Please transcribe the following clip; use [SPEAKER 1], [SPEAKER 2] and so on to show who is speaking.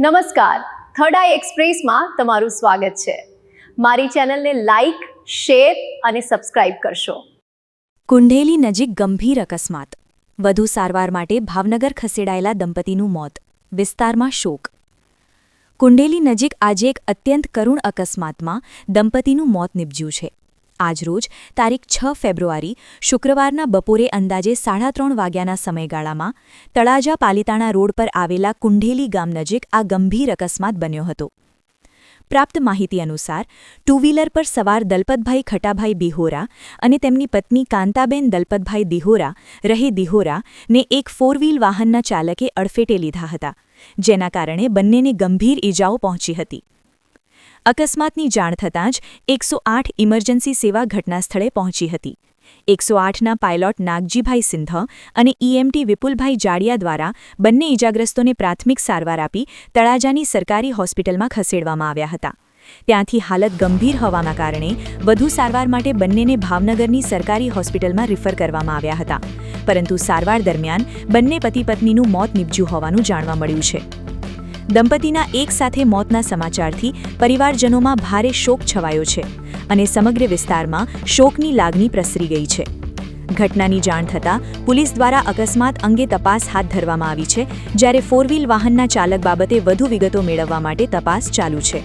[SPEAKER 1] નમસ્કાર. થર્ડ આઈ એક્સપ્રેસમાં તમારું સ્વાગત છે. મારી ચેનલને લાઈક શેર અને સબસ્ક્રાઇબ કરશો.
[SPEAKER 2] કુંઢેલી નજીક ગંભીર અકસ્માત. વધુ સારવાર માટે ભાવનગર ખસેડાયેલા દંપતીનું મોત. વિસ્તારમાં શોક. કુંડેલી નજીક આજે એક અત્યંત કરુણ અકસ્માતમાં દંપતીનું મોત નીપજ્યું છે. આજરોજ, તારીખ છ ફેબ્રુઆરી, શુક્રવારના બપોરે અંદાજે સાડા ત્રણ વાગ્યાના સમયગાળામાં તળાજા પાલિતાણા રોડ પર આવેલા કુંઢેલી ગામ નજીક આ ગંભીર અકસ્માત બન્યો હતો. પ્રાપ્ત માહિતી અનુસાર ટુ વ્હીલર પર સવાર દલપતભાઈ ખટાભાઈ બિહોરા અને તેમની પત્ની કાંતાબેન દલપતભાઈ દિહોરા રહે દિહોરા ને એક ફોર વ્હીલ વાહનના ચાલકે અડફેટે લીધા હતા, જેના કારણે બંનેને ગંભીર ઈજાઓ પહોંચી હતી. અકસ્માતની જાણ થતાં જ એકસો આઠ ઇમરજન્સી સેવા ઘટનાસ્થળે પહોંચી હતી. એકસો આઠના પાયલોટ નાગજીભાઈ સિંધ અને ઈએમટી વિપુલભાઈ જાડિયા દ્વારા બંને ઇજાગ્રસ્તોને પ્રાથમિક સારવાર આપી તળાજાની સરકારી હોસ્પિટલમાં ખસેડવામાં આવ્યા હતા. ત્યાંથી હાલત ગંભીર હોવાના કારણે વધુ સારવાર માટે બંનેને ભાવનગરની સરકારી હોસ્પિટલમાં રિફર કરવામાં આવ્યા હતા. પરંતુ સારવાર દરમિયાન બંને પતિ પત્નીનું મોત નીપજ્યું હોવાનું જાણવા મળ્યું છે. દંપતીના એક સાથે મોતના સમાચારથી પરિવારજનોમાં ભારે શોક છવાયો છે અને સમગ્ર વિસ્તારમાં શોકની લાગણી પ્રસરી ગઈ છે. ઘટનાની જાણ થતાં પોલીસ દ્વારા અકસ્માત અંગે તપાસ હાથ ધરવામાં આવી છે, જ્યારે ફોર વ્હીલ વાહનના ચાલક બાબતે વધુ વિગતો મેળવવા માટે તપાસ ચાલુ છે.